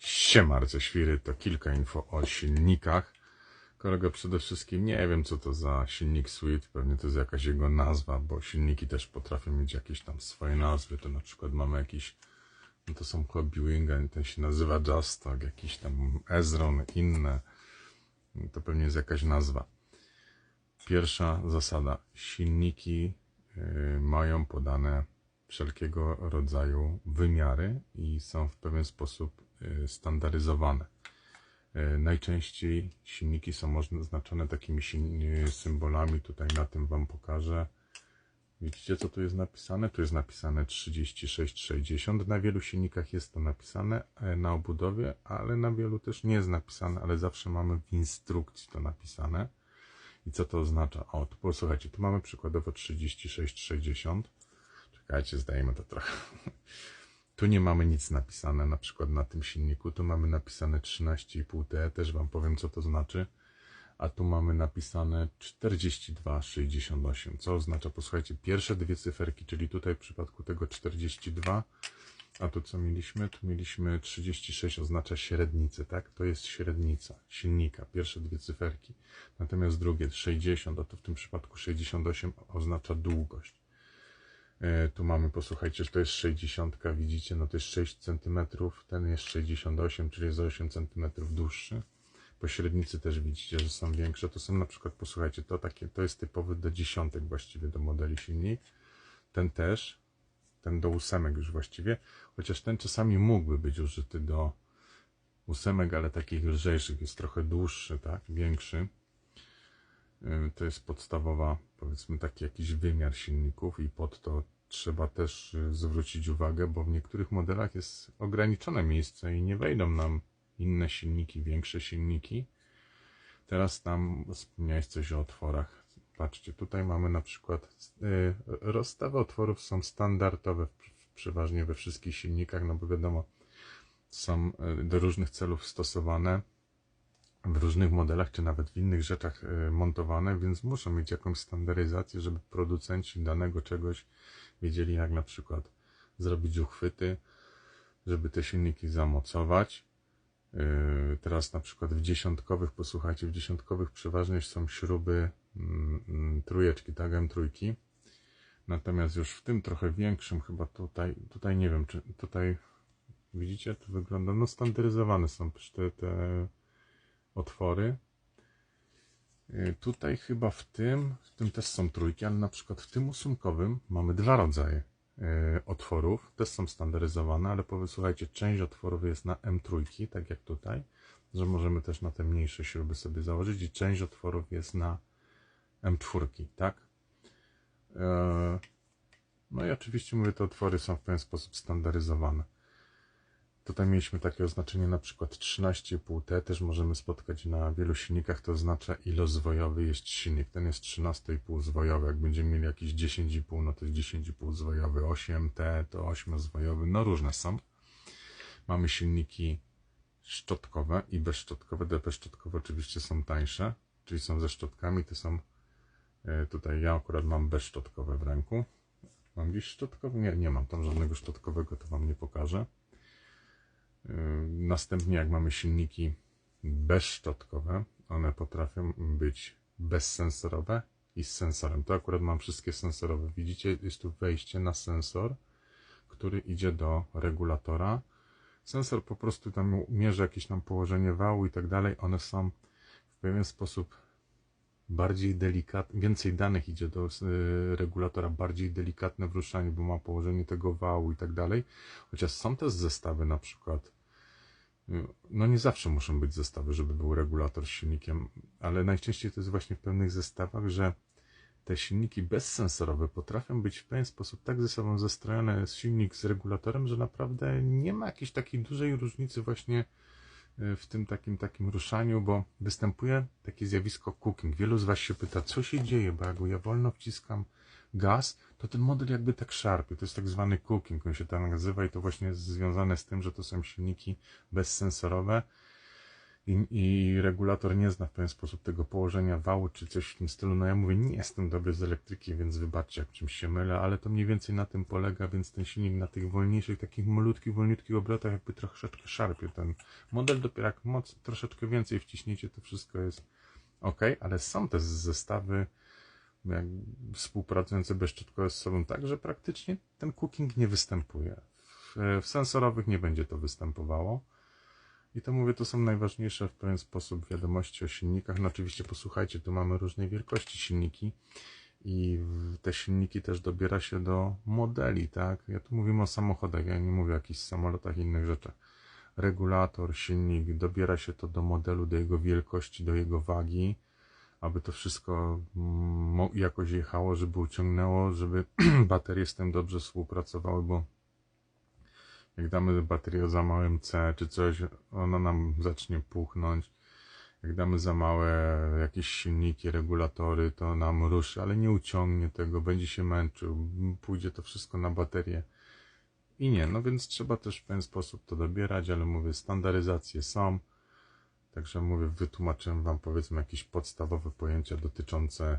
Siema, świry to kilka info o silnikach. Kolego, przede wszystkim nie wiem, co to za silnik Sweet. Pewnie to jest jakaś jego nazwa, bo silniki też potrafią mieć jakieś tam swoje nazwy. To na przykład mamy jakiś, no to są Hobby Wing, a ten się nazywa Justok, jakiś tam Ezron, inne. To pewnie jest jakaś nazwa. Pierwsza zasada. Silniki y, mają podane wszelkiego rodzaju wymiary i są w pewien sposób standaryzowane. Y, Najczęściej silniki są oznaczone takimi silni- symbolami. Tutaj na tym Wam pokażę. Widzicie, co tu jest napisane? Tu jest napisane 3660. Na wielu silnikach jest to napisane e, na obudowie, ale na wielu też nie jest napisane, ale zawsze mamy w instrukcji to napisane. I co to oznacza? O, tu posłuchajcie, tu mamy przykładowo 3660. Czekajcie, zdajemy to trochę. Tu nie mamy nic napisane, na przykład na tym silniku. Tu mamy napisane 13,5T, też Wam powiem, co to znaczy. A tu mamy napisane 42,68, co oznacza, posłuchajcie, pierwsze dwie cyferki, czyli tutaj w przypadku tego 42, a tu co mieliśmy? Tu mieliśmy 36, oznacza średnicę, tak? To jest średnica silnika, pierwsze dwie cyferki. Natomiast drugie 60, a to w tym przypadku 68 oznacza długość. E, Tu mamy, posłuchajcie, to jest 60, widzicie, no to jest 6 cm, ten jest 68, czyli jest o 8 cm dłuższy. Po średnicy też widzicie, że są większe. To są na przykład, posłuchajcie, to takie, to jest typowy do dziesiątek właściwie do modeli silnik. Ten też, ten do ósemek już właściwie, chociaż ten czasami mógłby być użyty do ósemek, ale takich lżejszych, jest trochę dłuższy, tak, większy. To jest podstawowa, powiedzmy, taki jakiś wymiar silników i pod to trzeba też y, zwrócić uwagę, bo w niektórych modelach jest ograniczone miejsce i nie wejdą nam inne silniki, większe silniki. Teraz tam wspomniałeś coś o otworach. Patrzcie, tutaj mamy na przykład y, rozstawy otworów są standardowe przeważnie we wszystkich silnikach, no bo wiadomo, są y, do różnych celów stosowane w różnych modelach, czy nawet w innych rzeczach y, montowane, więc muszą mieć jakąś standaryzację, żeby producenci danego czegoś wiedzieli, jak na przykład zrobić uchwyty, żeby te silniki zamocować. Yy, Teraz na przykład w dziesiątkowych, posłuchajcie, w dziesiątkowych przeważnie są śruby mm, mm, trójeczki, tak, M3. Natomiast już w tym trochę większym, chyba tutaj, tutaj nie wiem, czy tutaj widzicie, to wygląda, no standaryzowane są te, te otwory. Yy, Tutaj chyba w tym, w tym też są trójki, ale na przykład w tym ósmkowym mamy dwa rodzaje yy, otworów. Też są standaryzowane, ale posłuchajcie, część otworów jest na M3, tak jak tutaj, że możemy też na te mniejsze śruby sobie założyć i część otworów jest na M4, tak? Yy, No i oczywiście mówię, te otwory są w pewien sposób standaryzowane. Tutaj mieliśmy takie oznaczenie na przykład 13,5T, też możemy spotkać na wielu silnikach, to oznacza ilozwojowy jest silnik. Ten jest 13,5 zwojowy, jak będziemy mieli jakiś 10,5, no to jest 10,5 zwojowy, 8T to 8 zwojowy, no różne są. Mamy silniki szczotkowe i bezszczotkowe, te bezszczotkowe oczywiście są tańsze, czyli są ze szczotkami, te są, e, tutaj ja akurat mam bezszczotkowe w ręku. Mam gdzieś szczotkowy? Nie, nie mam tam żadnego szczotkowego, to Wam nie pokażę. Następnie, jak mamy silniki bezszczotkowe, one potrafią być bezsensorowe i z sensorem. To akurat mam wszystkie sensorowe. Widzicie, jest tu wejście na sensor, który idzie do regulatora. Sensor po prostu tam mierzy jakieś tam położenie wału i tak dalej. One są w pewien sposób bardziej delikatne, więcej danych idzie do y, regulatora, bardziej delikatne w ruszaniu, bo ma położenie tego wału i tak dalej. Chociaż są też zestawy na przykład, y, no nie zawsze muszą być zestawy, żeby był regulator z silnikiem, ale najczęściej to jest właśnie w pewnych zestawach, że te silniki bezsensorowe potrafią być w pewien sposób tak ze sobą zestrojone silnik z regulatorem, że naprawdę nie ma jakiejś takiej dużej różnicy właśnie w tym takim takim ruszaniu, bo występuje takie zjawisko cooking. Wielu z Was się pyta, co się dzieje, bo jak ja wolno wciskam gaz, to ten model jakby tak szarpie. To jest tak zwany cooking, on się tak nazywa i to właśnie jest związane z tym, że to są silniki bezsensorowe i, i regulator nie zna w pewien sposób tego położenia wału czy coś w tym stylu. No ja mówię, nie jestem dobry z elektryki, więc wybaczcie, jak czymś się mylę, ale to mniej więcej na tym polega, więc ten silnik na tych wolniejszych, takich malutkich, wolniutkich obrotach jakby troszeczkę szarpie. Ten model dopiero jak moc troszeczkę więcej wciśniecie, to wszystko jest ok, ale są te zestawy jak współpracujące bezszczotkowe z sobą tak, że praktycznie ten cooking nie występuje. W, w sensorowych nie będzie to występowało. I to mówię, to są najważniejsze w pewien sposób wiadomości o silnikach. No oczywiście posłuchajcie, tu mamy różnej wielkości silniki i te silniki też dobiera się do modeli, tak? Ja tu mówimy o samochodach, ja nie mówię o jakichś samolotach i innych rzeczach. Regulator, silnik, dobiera się to do modelu, do jego wielkości, do jego wagi, aby to wszystko mm, jakoś jechało, żeby uciągnęło, żeby baterie z tym dobrze współpracowały, bo jak damy baterię za małym C czy coś, ona nam zacznie puchnąć. Jak damy za małe jakieś silniki, regulatory, to nam ruszy, ale nie uciągnie tego, będzie się męczył, pójdzie to wszystko na baterię. I nie, no więc trzeba też w pewien sposób to dobierać, ale mówię, standaryzacje są. Także mówię, wytłumaczyłem Wam powiedzmy jakieś podstawowe pojęcia dotyczące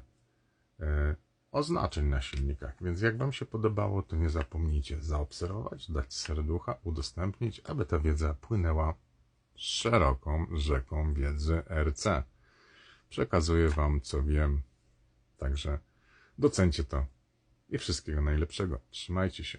e, oznaczeń na silnikach. Więc jak Wam się podobało, to nie zapomnijcie zaobserwować, dać serducha, udostępnić, aby ta wiedza płynęła szeroką rzeką wiedzy RC. Przekazuję Wam, co wiem. Także docencie to i wszystkiego najlepszego. Trzymajcie się.